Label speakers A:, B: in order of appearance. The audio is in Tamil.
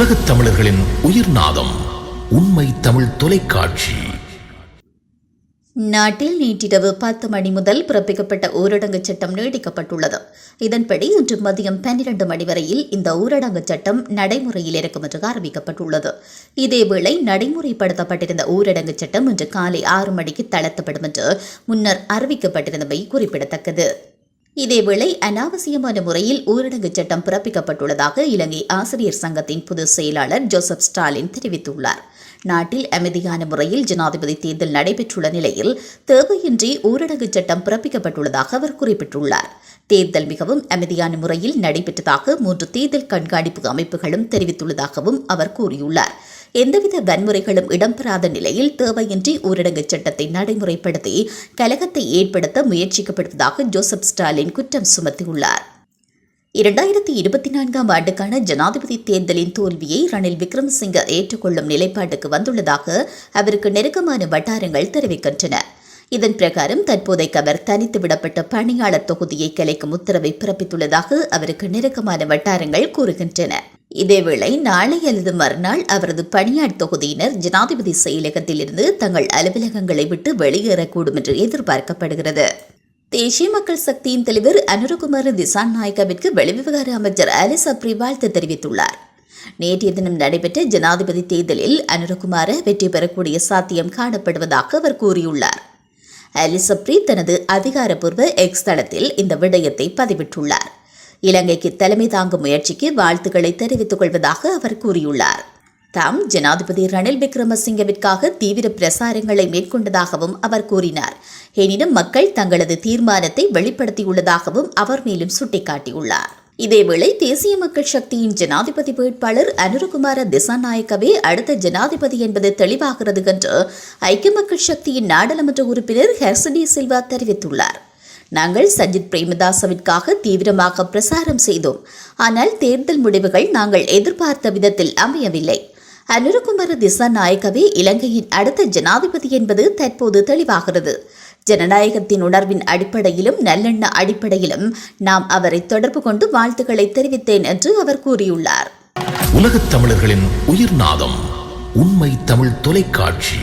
A: உலகத் தமிழர்களின் உயிர் நாதம் உண்மை தமிழ் தொலைக்காட்சி.
B: நாட்டில் நேற்றிரவு பத்து மணி முதல் பிறப்பிக்கப்பட்ட ஊரடங்கு சட்டம் நீடிக்கப்பட்டுள்ளது இதன்படி இன்று மதியம் பன்னிரண்டு மணி வரையில் இந்த ஊரடங்கு சட்டம் நடைமுறையில் இருக்கும் என்று அறிவிக்கப்பட்டுள்ளது. இதேவேளை நடைமுறைப்படுத்தப்பட்டிருந்த ஊரடங்கு சட்டம் இன்று காலை ஆறு மணிக்கு தளர்த்தப்படும் என்று முன்னர் அறிவிக்கப்பட்டிருந்தமை குறிப்பிடத்தக்கது. இதேவேளை அனாவசியமான முறையில் ஊரடங்கு சட்டம் பிறப்பிக்கப்பட்டுள்ளதாக இலங்கை ஆசிரியர் சங்கத்தின் பொதுச் செயலாளர் ஜோசப் ஸ்டாலின் தெரிவித்துள்ளார். நாட்டில் அமைதியான முறையில் ஜனாதிபதி தேர்தல் நடைபெற்றுள்ள நிலையில் தேவையின்றி ஊரடங்கு சட்டம் பிறப்பிக்கப்பட்டுள்ளதாக அவர் குறிப்பிட்டுள்ளார். தேர்தல் மிகவும் அமைதியான முறையில் நடைபெற்றதாக மூன்று தேர்தல் கண்காணிப்பு அமைப்புகளும் தெரிவித்துள்ளதாகவும் அவர் கூறியுள்ளார். எந்தவித வன்முறைகளும் இடம்பெறாத நிலையில் தேவையின்றி ஊரடங்கு சட்டத்தை நடைமுறைப்படுத்தி கலகத்தை ஏற்படுத்த முயற்சிக்கப்படுவதாக ஜோசப் ஸ்டாலின் குற்றம் சுமத்தியுள்ளார். இரண்டாயிரத்தி இருபத்தி நான்காம் ஆண்டுக்கான ஜனாதிபதி தேர்தலின் தோல்வியை ரணில் விக்ரமசிங்க ஏற்றுக்கொள்ளும் நிலைப்பாட்டுக்கு வந்துள்ளதாக அவருக்கு நெருக்கமான வட்டாரங்கள் தெரிவிக்கின்றன. இதன் பிரகாரம் தற்போதைக்கு அவர் தனித்து விடப்பட்ட பணியாளர் தொகுதியை கலைக்கும் உத்தரவை பிறப்பித்துள்ளதாக அவருக்கு நெருக்கமான வட்டாரங்கள் கூறுகின்றன. இதேவேளை நாளை அல்லது மறுநாள் அவரது பணியாட் தொகுதியினர் ஜனாதிபதி செயலகத்திலிருந்து தங்கள் அலுவலகங்களை விட்டு வெளியேறக்கூடும் என்று எதிர்பார்க்கப்படுகிறது. தேசிய மக்கள் சக்தியின் தலைவர் அனுரகுமார் திசான் நாயக்காவிற்கு வெளிவிவகார அமைச்சர் அலிஸ் அப்ரி வாழ்த்து தெரிவித்துள்ளார். நேற்றைய தினம் நடைபெற்ற ஜனாதிபதி தேர்தலில் அனுரகுமார வெற்றி பெறக்கூடிய சாத்தியம் காணப்படுவதாக அவர் கூறியுள்ளார். அலிசப்ரி தனது அதிகாரப்பூர்வ எக்ஸ் தளத்தில் இந்த விடயத்தை பதிவிட்டுள்ளார். இலங்கைக்கு தலைமை தாங்கும் முயற்சிக்கு வாழ்த்துக்களை தெரிவித்துக் கொள்வதாக அவர் கூறியுள்ளார். தாம் ஜனாதிபதி ரணில் விக்ரமசிங்கவிற்காக தீவிர பிரசாரங்களை மேற்கொண்டதாகவும் அவர் கூறினார். எனினும் மக்கள் தங்களது தீர்மானத்தை வெளிப்படுத்தியுள்ளதாகவும் அவர் மேலும் சுட்டிக்காட்டியுள்ளார். இதேவேளை தேசிய மக்கள் சக்தியின் ஜனாதிபதி வேட்பாளர் அனுரகுமார திசாநாயக்கவே அடுத்த ஜனாதிபதி என்பது தெளிவாகிறது என்று ஐக்கிய மக்கள் சக்தியின் நாடாளுமன்ற உறுப்பினர் ஹெர்சடி சில்வா தெரிவித்துள்ளார். நாங்கள் சஜித் பிரேமதாசவிற்காக தீவிரமாக பிரசாரம் செய்தோம். ஆனால் தேர்தல் முடிவுகள் நாங்கள் எதிர்பார்த்த விதத்தில் அமையவில்லை. அனுரகுமார திசாநாயகவே இலங்கையின் அடுத்த ஜனாதிபதி என்பது தற்போது தெளிவாகிறது. ஜனநாயகத்தின் உணர்வின் அடிப்படையிலும் நல்லெண்ண அடிப்படையிலும் நாம் அவரை தொடர்பு கொண்டு வாழ்த்துக்களை தெரிவித்தேன் என்று அவர் கூறியுள்ளார்.
A: உலகத் தமிழர்களின் உயிர்நாதம் உண்மை தமிழ் தொலைக்காட்சி.